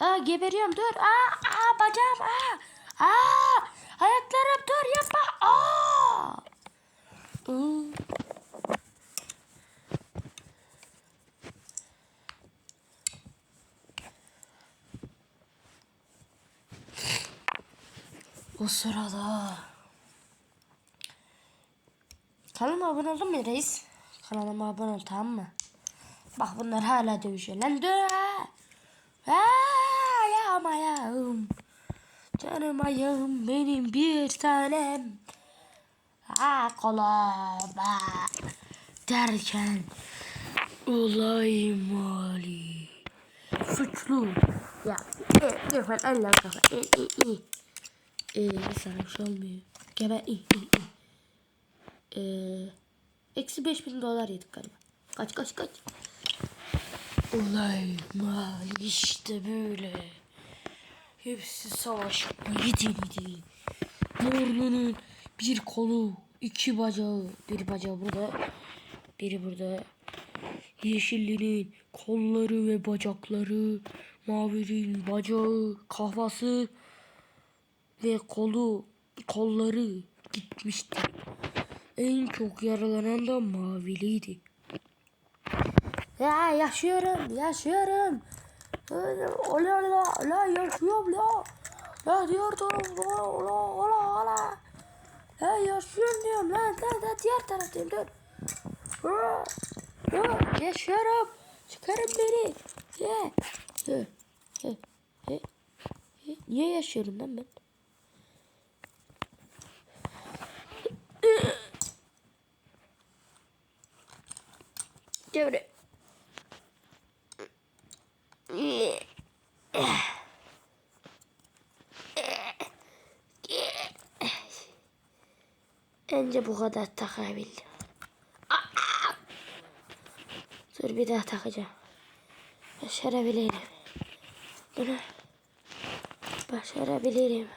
Aa geberiyorum dur. Aa, aa bacağım aa. Aa ayaklarım dur yapma. Aa. Hmm. O sırada Kanalıma abone oldun mu reis? Kanalıma abone ol tamam mı? Bak bunlar hala dövüşüyor. Lan dur ha. Ha, ayağım ayağım. Canım ayağım benim bir tanem. Ha. Derken olay mali. Suçlu. Ya e, lütfen Allah kafa. E, e, e. E, sana bir şey olmuyor. Geber. E, e, e. E, eksi 5000 dolar yedik galiba. Kaç kaç kaç. Olay mal işte böyle. Hepsi savaşmaya denedi. Morlunun bir kolu, iki bacağı, bir bacağı burada, biri burada. Yeşillinin kolları ve bacakları, mavinin bacağı, kafası ve kolu, kolları gitmişti. En çok yaralanan da maviliydi. Ya yaşıyorum, yaşıyorum. Ola ola ola yaşıyorum la. Ya diyordum ola ola ola ola. Ya yaşıyorum diyorum lan. Lan lan diğer taraftayım dur. Yaşıyorum. Çıkarın beni. Ya. Hı, hı, hı, hı. Niye yaşıyorum lan ben? Gel buraya. Önce bu kadar takabildim. Dur bir daha takacağım. Başarabilirim. Bunu başarabilirim.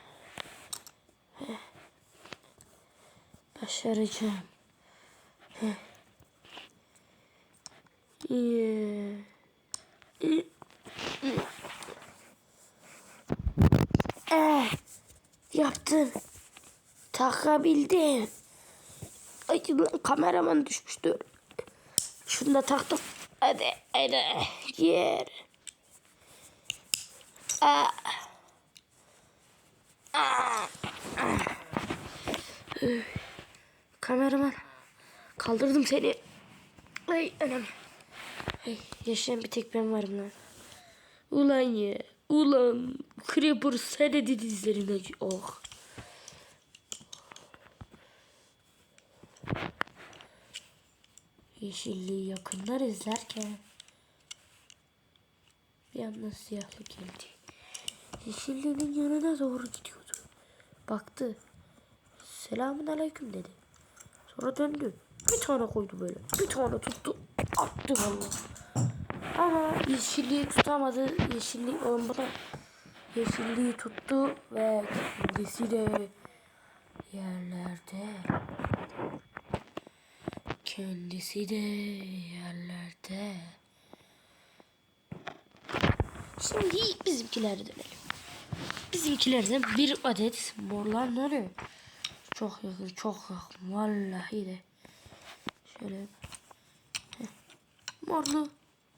Başaracağım. Yeah. Eh, yaptım. Takabildim. Ay kameraman düşmüştür. Şunu da taktım. Hadi hadi. Yer. Aa. Aa. Kameraman. Kaldırdım seni. Ay anam. Ay, yaşayan bir tek ben varım lan. Ulan ya. Ulan. Creeper senedi dizlerine. Oh. Yeşilliği yakınlar izlerken bir anda siyahlı geldi. Yeşilliğinin yanına doğru gidiyordu. Baktı. Selamun aleyküm dedi. Sonra döndü. Bir tane koydu böyle. Bir tane tuttu. Attı valla. Ama yeşilliği tutamadı. Yeşilliği bana yeşilliği tuttu ve kendisi de yerlerde. Kendisi de yerlerde. Şimdi bizimkilere dönelim. Bizimkilerden bir adet morlar nereye? Çok yakın, çok yakın. Vallahi de. Şöyle. Morlu.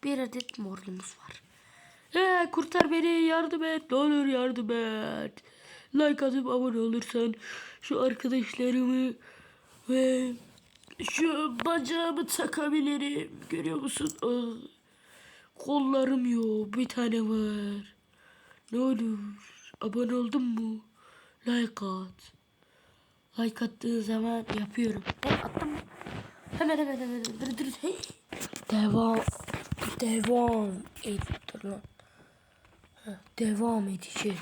Bir adet morlumuz var. Ee, kurtar beni, yardım et. Ne olur yardım et. Like atıp abone olursan şu arkadaşlarımı ve şu bacağımı takabilirim. Görüyor musun? Ah, kollarım yok. Bir tane var. Ne olur. Abone oldun mu? Like at. Like attığın zaman yapıyorum. Hey, attım? Hemen hemen hemen. Dur dur. Hey. Devam. Devam et. Lan. Devam edeceğim.